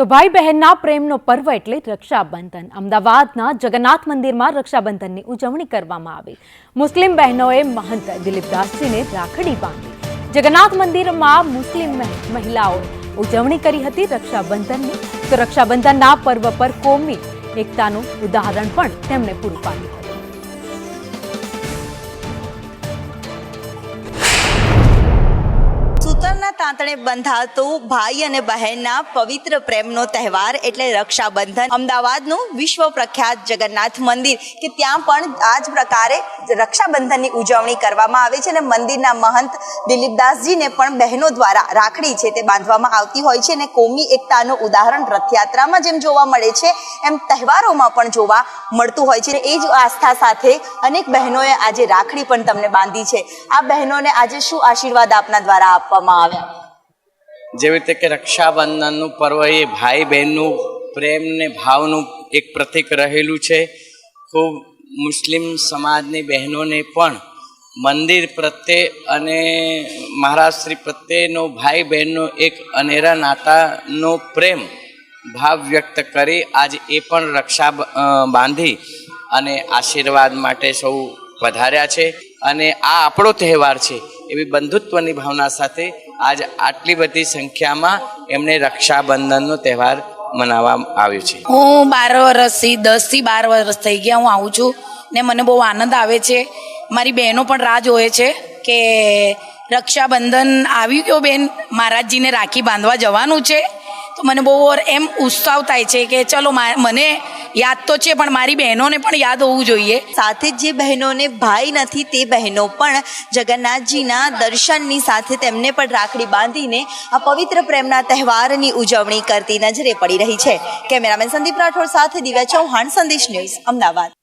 તો ભાઈ બહેનના પ્રેમનો પર્વ એટલે રક્ષાબંધન. અમદાવાદના જગન્નાથ મંદિરમાં રક્ષાબંધનની ઉજવણી કરવામાં આવી. મુસ્લિમ બહેનોએ મહંત દિલીપદાસજીને રાખડી બાંધી. જગન્નાથ મંદિરમાં મુસ્લિમ મહ- મહિલાઓએ ઉજવણી કરી હતી રક્ષાબંધનની. તો રક્ષાબંધનના પર્વ પર કોમી એકતાનું ઉદાહરણ પણ તેમણે પૂરું પાડ્યું. સૂતરના બંધાતો ભાઈ અને બહેનના પવિત્ર પ્રેમનો તહેવાર એટલે રક્ષાબંધન. અમદાવાદનું વિશ્વ પ્રખ્યાત જગન્નાથ મંદિર, કે ત્યાં પણ આ જ પ્રકારે રક્ષાબંધનની ઉજવણી કરવામાં આવે છે અને મંદિરના મહંત દિલીપદાસજીને પણ બહેનો દ્વારા રાખડી છે તે બાંધવામાં આવતી હોય છે અને કોમી એકતાનું ઉદાહરણ રથયાત્રામાં જેમ જોવા મળે છે, એમ તહેવારોમાં પણ જોવા મળતું હોય છે. એ જ આસ્થા સાથે અનેક બહેનોએ આજે રાખડી પણ તમને બાંધી છે. આ બહેનોને આજે શું આશીર્વાદ આપના દ્વારા આપવામાં આવ્યા? જેવી રીતે કે રક્ષાબંધનનું પર્વ એ ભાઈ બહેનનું પ્રેમ ને ભાવનું એક પ્રતીક રહેલું છે. ખૂબ મુસ્લિમ સમાજની બહેનોને પણ મંદિર પ્રત્યે અને મહારાષ્ટ્રી પ્રત્યેનો ભાઈ બહેનનો એક અનેરા નાતાનો પ્રેમ ભાવ વ્યક્ત કરી આજ એ પણ રક્ષા બાંધી અને આશીર્વાદ માટે સૌ વધાર્યા છે. અને આ આપણો તહેવાર છે. એવી બંધુત્વની ભાવના સાથે આજ આટલી બધી સંખ્યામાં એમને રક્ષાબંધનનો તહેવાર મનાવવામાં આવ્યો છે. હું બાર વર્ષથી દસથી બાર વર્ષ થઈ ગયા હું આવું છું ને મને બહુ આનંદ આવે છે. મારી બહેનો પણ રાહ જોવે છે કે રક્ષાબંધન આવી ગયો બેન? મહારાજજીને રાખી બાંધવા જવાનું છે. તો મને બહુ ઓર એમ ઉત્સાહ થાય છે કે ચલો મને યાદ તો છે, પણ મારી બહેનોને પણ યાદ હોવું જોઈએ. સાથે જ જે બહેનોને ભાઈ નથી, તે બહેનો પણ જગન્નાથજીના દર્શનની સાથે તેમને પણ રાખડી બાંધીને આ પવિત્ર પ્રેમના તહેવારની ઉજવણી કરતી નજરે પડી રહી છે. કેમેરામેન સંદીપ રાઠોડ સાથે દિવ્યા ચૌહાણ, સંદેશ ન્યૂઝ, અમદાવાદ.